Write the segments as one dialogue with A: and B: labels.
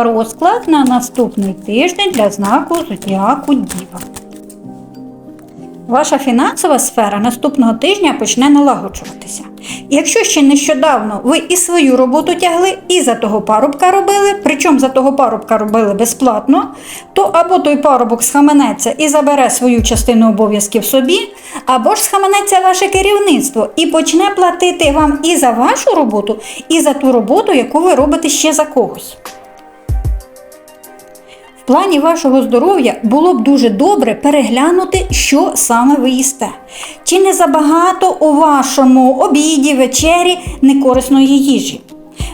A: Розклад на наступний тиждень для знаку Зодіаку Діва. Ваша фінансова сфера наступного тижня почне налагоджуватися. Якщо ще нещодавно ви і свою роботу тягли, і за того парубка робили, причому за того парубка робили безплатно, то або той парубок схаменеться і забере свою частину обов'язків собі, або ж схаменеться ваше керівництво і почне платити вам і за вашу роботу, і за ту роботу, яку ви робите ще за когось. Плані вашого здоров'я було б дуже добре переглянути, що саме ви їсте. Чи не забагато у вашому обіді, вечері некорисної їжі?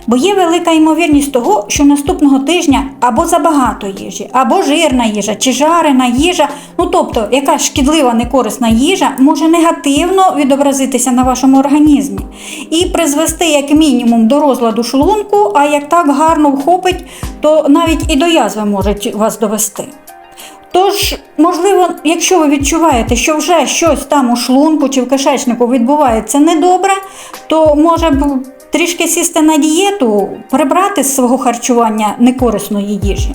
A: Бо є велика ймовірність того, що наступного тижня або забагато їжі, або жирна їжа, чи жарена їжа, ну тобто якась шкідлива некорисна їжа може негативно відобразитися на вашому організмі і призвести як мінімум до розладу шлунку, а як так гарно вхопить, то навіть і до язви можуть вас довести. Тож, можливо, якщо ви відчуваєте, що вже щось там у шлунку чи в кишечнику відбувається недобре, то може б трішки сісти на дієту, прибрати з свого харчування некорисної їжі.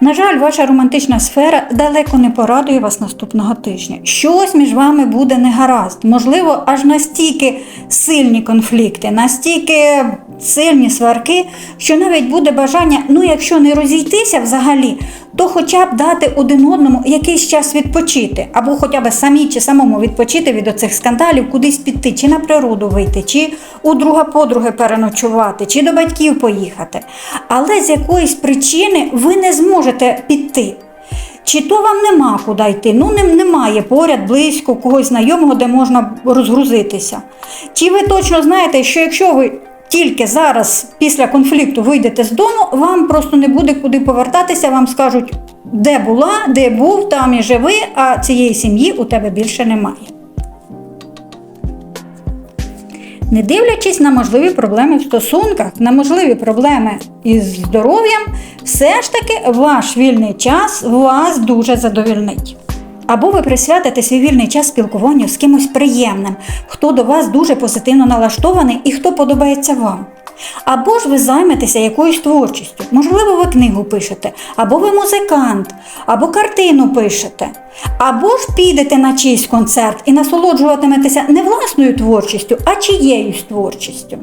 A: На жаль, ваша романтична сфера далеко не порадує вас наступного тижня. Щось між вами буде негаразд. Можливо, аж настільки сильні конфлікти, настільки сильні сварки, що навіть буде бажання, ну якщо не розійтися взагалі, то хоча б дати один одному якийсь час відпочити, або хоча б самі чи самому відпочити від оцих скандалів, кудись піти, чи на природу вийти, чи у друга подруги переночувати, чи до батьків поїхати. Але з якоїсь причини ви не зможете піти. Чи то вам нема куди йти, ну нем- немає поряд, близько, когось знайомого, де можна розгрузитися. Чи ви точно знаєте, що якщо ви тільки зараз після конфлікту вийдете з дому, вам просто не буде куди повертатися, вам скажуть, де була, де був, там і живи, а цієї сім'ї у тебе більше немає. Не дивлячись на можливі проблеми в стосунках, на можливі проблеми із здоров'ям, все ж таки ваш вільний час вас дуже задовільнить. Або ви присвятите свій вільний час спілкуванню з кимось приємним, хто до вас дуже позитивно налаштований і хто подобається вам. Або ж ви займетеся якоюсь творчістю, можливо, ви книгу пишете, або ви музикант, або картину пишете, або ж підете на чийсь концерт і насолоджуватиметеся не власною творчістю, а чиєюсь творчістю.